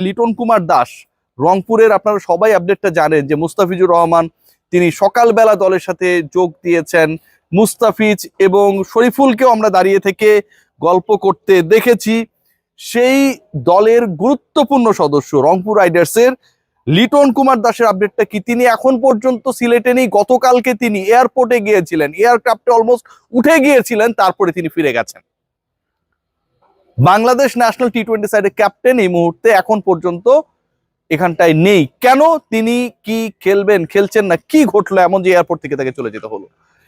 লিটন কুমার দাস। রংপুরের আপনারা সবাই আপডেটটা জানেন যে মুস্তাফিজুর রহমান, তিনি সকালবেলা দলের সাথে যোগ দিয়েছেন। মুস্তাফিজ এবং শরীফুলকেও আমরা দাঁড়িয়ে থেকে গল্প করতে দেখেছি। সেই দলের গুরুত্বপূর্ণ সদস্য রংপুর রাইডার্সের লিটন কুমার দাসের আপডেটটা কি? তিনি এখন পর্যন্ত সিলেটে নেই, গতকালকে তিনি এয়ারপোর্টে গিয়েছিলেন। এয়ারক্রাফটে অলমোস্ট উঠে গিয়েছিলেন, তারপরে তিনি ফিরে গেছেন। বাংলাদেশ ন্যাশনাল টি টোয়েন্টি সাইডের ক্যাপ্টেন এই মুহূর্তে এখন পর্যন্ত এখানটায় নেই। কেন তিনি কি খেলবেন, খেলছেন না, কি ঘটলো এমন যে এয়ারপোর্ট থেকে তাকে চলে যেতে হলো?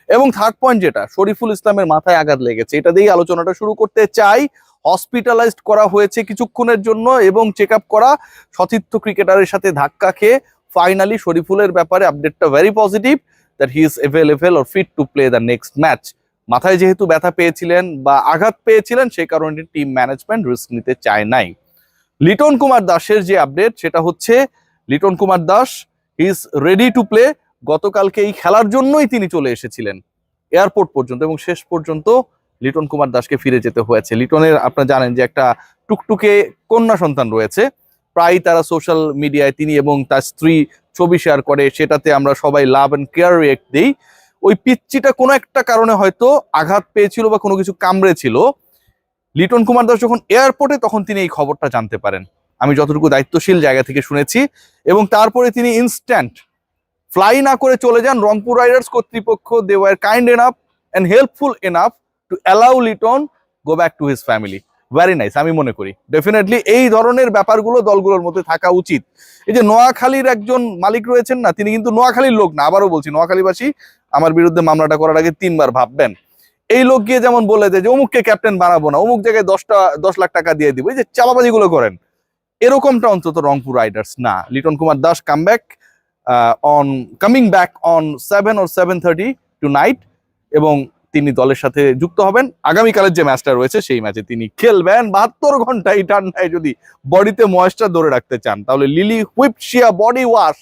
এবং থার্ড পয়েন্ট যেটা, শরীফুল ইসলামের মাথায় আঘাত লেগেছে। এটা দিয়েই আলোচনাটা শুরু করতে চাই। হসপিটালাইজড করা হয়েছে কিছুক্ষণের জন্য এবং চেক করা সতীর্থ ক্রিকেটারের সাথে ধাক্কা খেয়ে ফাইনালি শরীফুলের ব্যাপারে আপডেটটা very positive that he is available or fit to play the next match মাথায় যেহেতু ব্যথা পেয়েছিলেন বা আঘাত পেয়েছিলেন, সেই কারণে টিম ম্যানেজমেন্ট রিস্ক নিতে চায় নাই। লিটন কুমার দাসের যে আপডেট সেটা হচ্ছে Liton Kumar Das is ready to play গতকালকে এই খেলার জন্যই তিনি চলে এসেছিলেন এয়ারপোর্ট পর্যন্ত এবং শেষ পর্যন্ত লিটন কুমার দাসকে ফিরে যেতে হয়েছে। লিটনের, আপনারা জানেন যে একটা টুকটুকে কন্যা সন্তান রয়েছে প্রায় তারা সোশ্যাল মিডিয়ায় তিনি এবং তার স্ত্রী ছবি শেয়ার করে, সেটাতে আমরা সবাই লাভ অ্যান্ড কেয়ার রিয়েক্ট দিই। ওই পিচ্চিটা কোনো একটা কারণে হয়তো আঘাত পেয়েছিল বা কোনো কিছু কামড়েছিল। লিটন কুমার দাস যখন এয়ারপোর্টে, তখন তিনি এই খবরটা জানতে পারেন। আমি যতটুকু দায়িত্বশীল জায়গা থেকে শুনেছি এবং তারপরে তিনি ইনস্ট্যান্ট ফ্লাই না করে চলে যান। রংপুর রাইডার্স কর্তৃপক্ষ they were kind enough and helpful enough to allow Liton go back to his family very nice আমি মনে করি। ডেফিনেটলি এই ধরনের ব্যাপারগুলো দলগুলোর মধ্যে থাকা উচিত। এই যে নোয়াখালীর একজন মালিক রয়েছেন না, তিনি কিন্তু নোয়াখালীর লোক না, আবারও বলছি, নোয়াখালীবাসী আমার বিরুদ্ধে মামলাটা করার আগে তিনবার ভাববেন। এই লোক গিয়ে যেমন বলে যে অমুককে ক্যাপ্টেন বানাবো না, অমুক জায়গায় দশটা, দশ লাখ টাকা দিয়ে দিব, এই যে চাপাবাজিগুলো করেন। এরকমটা অন্তত রংপুর রাইডার্স না। Liton Kumar Das come back on coming back on seven or seven thirty tonight এবং তিনি দলের সাথে যুক্ত হবেন। আগামীকালের যে ম্যাচটা রয়েছে, সেই ম্যাচে তিনি খেলবেন। বাহাত্তর ঘণ্টা এই ঠান্ডায় যদি বডিতে ময়েশ্চার ধরে রাখতে চান, তাহলে লিলি হুইপশিয়া বডি ওয়াশ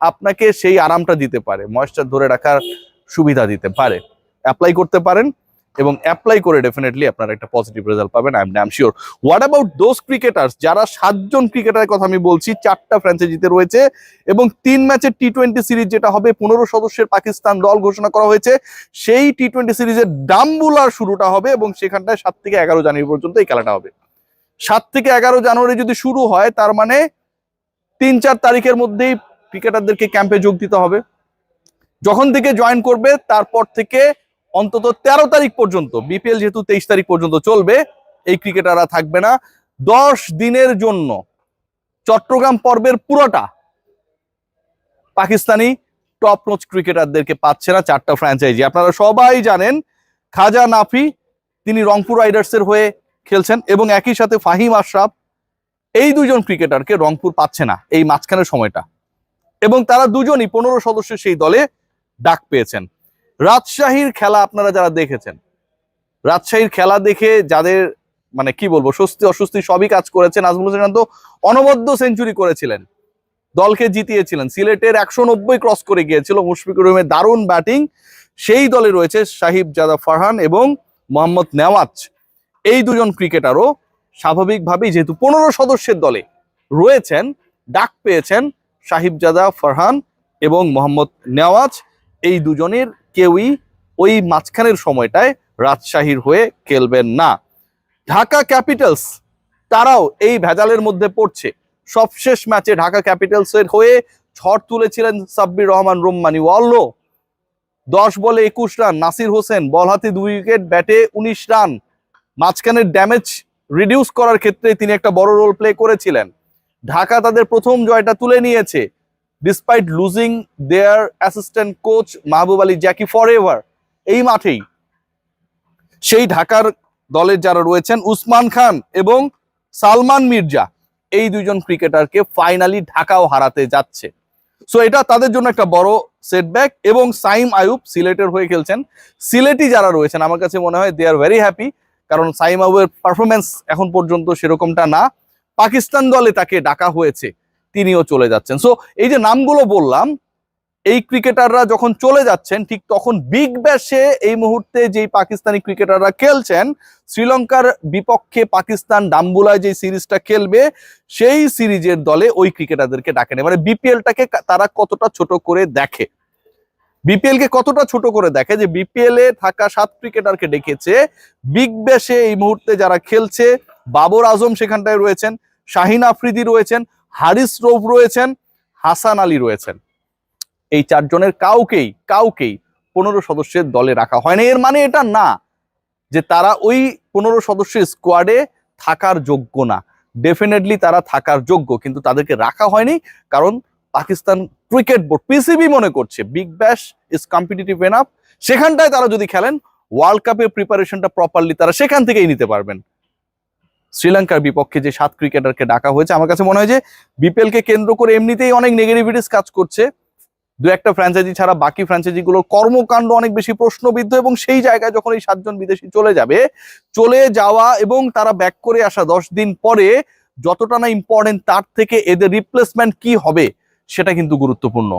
আপনাকে সেই আরামটা দিতে পারে। ময়েশ্চার ধরে রাখার সুবিধা দিতে পারে। অ্যাপ্লাই করতে পারেন। এবং অ্যাপ্লাই করে ডেফিনেটলি আপনারা একটা পজিটিভ রেজাল্ট পাবেন I am damn sure what about those cricketers যারা সাতজন ক্রিকেটারের কথা আমি বলছি, চারটা ফ্র্যাঞ্চাইজিতে রয়েছে এবং তিন ম্যাচের টি টোয়েন্টি সিরিজ যেটা হবে, পনেরো সদস্যের পাকিস্তান দল ঘোষণা করা হয়েছে, সেই টি টোয়েন্টি সিরিজের ডাম্বুলার শুরুটা হবে এবং সেখানটায় সাত থেকে এগারো জানুয়ারি পর্যন্ত এই খেলাটা হবে। সাত থেকে এগারো জানুয়ারি যদি শুরু হয়, তার মানে তিন চার তারিখের মধ্যেই ক্রিকেটারদেরকে ক্যাম্পে যোগ দিতে হবে। যখন থেকে জয়েন করবে, তারপর থেকে অন্তত তেরো তারিখ পর্যন্ত বিপিএল যেহেতু তেইশ তারিখ পর্যন্ত চলবে, এই ক্রিকেটাররা থাকবে না। দশ দিনের জন্য চট্টগ্রাম পর্বের পুরোটা পাকিস্তানি টপ নোচ ক্রিকেটারদেরকে পাচ্ছে না চারটা ফ্র্যাঞ্চাইজি আপনারা সবাই জানেন, খাজা নাফি, তিনি রংপুর রাইডার্সের হয়ে খেলছেন এবং একই সাথে ফাহিম আশরাফ, এই দুজন ক্রিকেটারকে রংপুর পাচ্ছে না এই মাঝখানের সময়টা। এবং তারা দুজনই পনেরো সদস্যের সেই দলে ডাক পেয়েছেন। রাজশাহীর খেলা আপনারা যারা দেখেছেন, রাজশাহীর খেলা দেখে যাদের মানে কি বলব, স্বস্তি অস্বস্তি সবই কাজ করেছেন আজমুল হোসেন তো অনবদ্য সেঞ্চুরি করেছিলেন। দলকে জিতিয়েছিলেন। সিলেটের একশো নব্বই ক্রস করে গিয়েছিল মুশফিকুর রহিমের দারুণ ব্যাটিং সেই দলে রয়েছে সাহিব জাদা ফারহান এবং মোহাম্মদ নেওয়াজ। এই দুজন ক্রিকেটারও স্বাভাবিকভাবেই যেহেতু পনেরো সদস্যের দলে রয়েছেন, ডাক পেয়েছেন সাহিবজাদা ফারহান এবং মোহাম্মদ নেওয়াজ। এই দুজনের কেউই ওই মাঝখানের সময়টায় রাজশাহীর হয়ে খেলবেন না। ঢাকা ক্যাপিটালস, তারাও এই ভেজালের মধ্যে পড়ছে। সবশেষ ম্যাচে ঢাকা ক্যাপিটালস এর হয়ে ঝড় তুলেছিলেন সাব্বির রহমান রুম্মানি। ওয়াল্লো, দশ বলে একুশ রান, নাসির হোসেন বল হাতে দুই উইকেট, ব্যাটে উনিশ রান। মাঝখানের ড্যামেজ রিডিউস করার ক্ষেত্রে তিনি একটা বড় রোল প্লে করেছিলেন। ঢাকা তাদের প্রথম জয়টা তুলে নিয়েছে। Despite losing their assistant coach Mahbub Ali Jacky forever এই মাঠেই সেই ঢাকার দলের যারা রয়েছেন উসমান খান এবং সালমান মির্জা, এই দুজন ক্রিকেটারকে ফাইনালি ঢাকাও হারাতে যাচ্ছে। সো এটা তাদের জন্য একটা বড় সেটব্যাক এবং সাইম আয়ুব সিলেটের হয়ে খেলছেন। সিলেটি যারা রয়েছেন, আমার কাছে মনে হয় দে আর ভেরি হ্যাপি কারণ সাইম আয়ুবের পারফরমেন্স এখন পর্যন্ত সেরকমটা না। পাকিস্তান দলে তাকে ডাকা হয়েছে। তিনিও চলে যাচ্ছেন। সো এই যে নামগুলো বললাম, এই ক্রিকেটাররা যখন চলে যাচ্ছেন, ঠিক তখন বিগ ব্যাশে এই মুহূর্তে যেই পাকিস্তানি ক্রিকেটাররা খেলছেন, শ্রীলঙ্কার বিপক্ষে পাকিস্তান ডাম্বুলায় যে সিরিজটা খেলবে, সেই সিরিজের দলে ওই ক্রিকেটারদেরকে ডাকে নেয়। মানে বিপিএলটাকে তারা কতটা ছোট করে দেখে। বিপিএল কে কতটা ছোট করে দেখে যে বিপিএল এ থাকা সাত ক্রিকেটারকে ডেকেছে, বিগ ব্যাশে এই মুহূর্তে যারা খেলছে, বাবর আজম সেখানটায় রয়েছেন, শাহিন আফ্রিদি রয়েছেন হারিস রৌফ রয়েছেন, হাসান আলী রয়েছেন। এই চারজনের কাউকেই কাউকেই পনেরো সদস্যের দলে রাখা হয় না এর মানে এটা না যে তারা ওই পনেরো সদস্যের স্কোয়াডে থাকার যোগ্য না। ডেফিনেটলি তারা থাকার যোগ্য, কিন্তু তাদেরকে রাখা হয়নি কারণ পাকিস্তান ক্রিকেট বোর্ড পিসিবি মনে করছে Big Bash is competitive enough সেখানটায় তারা যদি খেলেন ওয়ার্ল্ড কাপের প্রিপারেশনটা প্রপারলি তারা সেখান থেকেই নিতে পারবেন। শ্রীলঙ্কার বিপক্ষে যে সাত ক্রিকেটারকে ডাকা হয়েছে, আমার কাছে মনে হয় যে বিপিএল কে কেন্দ্র করে এমনিতেই অনেক নেগেটিভিটিস কাজ করছে। দু একটা ফ্র্যাঞ্চাইজি ছাড়া বাকি ফ্র্যাঞ্চাইজিগুলোর কর্মকাণ্ড অনেক বেশি প্রশ্নবিদ্ধ এবং সেই জায়গায় যখন এই সাতজন বিদেশি চলে যাবে, চলে যাওয়া এবং তারা ব্যাক করে আসা দশ দিন পরে যতটা না ইম্পর্টেন্ট তার থেকে এদের রিপ্লেসমেন্ট কি হবে, সেটা কিন্তু গুরুত্বপূর্ণ।